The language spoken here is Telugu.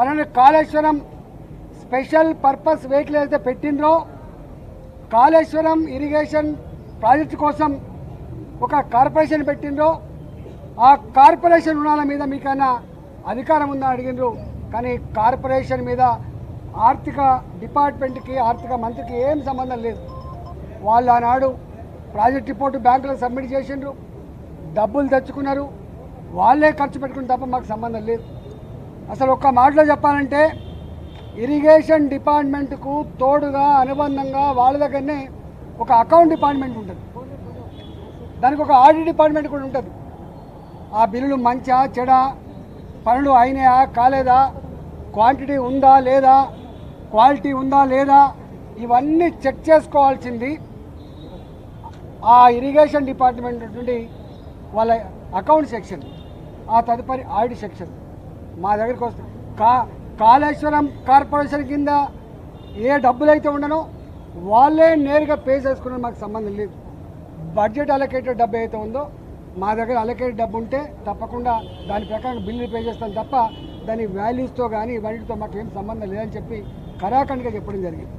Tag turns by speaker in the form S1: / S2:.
S1: వాళ్ళని కాళేశ్వరం స్పెషల్ పర్పస్ వెహికల్ అయితే పెట్టిండ్రో కాళేశ్వరం ఇరిగేషన్ ప్రాజెక్టు కోసం ఒక కార్పొరేషన్ పెట్టిండ్రో ఆ కార్పొరేషన్ రుణాల మీద మీకైనా అధికారం ఉందా అడిగిండ్రు. కానీ కార్పొరేషన్ మీద ఆర్థిక డిపార్ట్మెంట్కి ఆర్థిక మంత్రికి ఏం సంబంధం లేదు. వాళ్ళు ఆనాడు ప్రాజెక్ట్ రిపోర్టు బ్యాంకులకు సబ్మిట్ చేసిండ్రు. డబ్బులు తెచ్చుకున్నారు. వాళ్ళే ఖర్చు పెట్టుకుని తప్ప మాకు సంబంధం లేదు. అసలు ఒక్క మాటలో చెప్పాలంటే ఇరిగేషన్ డిపార్ట్మెంట్కు తోడుగా అనుబంధంగా వాళ్ళ దగ్గరనే ఒక అకౌంట్ డిపార్ట్మెంట్ ఉంటుంది. దానికి ఒక ఆడిట్ డిపార్ట్మెంట్ కూడా ఉంటుంది. ఆ బిల్లులు మంచా చెడ పనులు అయినాయా కాలేదా క్వాంటిటీ ఉందా లేదా క్వాలిటీ ఉందా లేదా ఇవన్నీ చెక్ చేసుకోవాల్సింది ఆ ఇరిగేషన్ డిపార్ట్మెంట్ నుండి వాళ్ళ అకౌంట్ సెక్షన్ ఆ తదుపరి ఆడిట్ సెక్షన్. మా దగ్గరికి వస్తుంది కా కాళేశ్వరం కార్పొరేషన్ కింద ఏ డబ్బులు అయితే ఉండనో వాళ్ళే నేరుగా పే చేసుకున్నారు మాకు సంబంధం లేదు. బడ్జెట్ అలొకేటెడ్ డబ్బు అయితే ఉందో మా దగ్గర అలొకేటెడ్ డబ్బు ఉంటే తప్పకుండా దాని ప్రకారం బిల్లు పే చేస్తాం తప్ప దాని వాల్యూస్తో కానీ వాటితో మాకు ఏం సంబంధం లేదని చెప్పి కరాఖండ్గా చెప్పడం జరిగింది.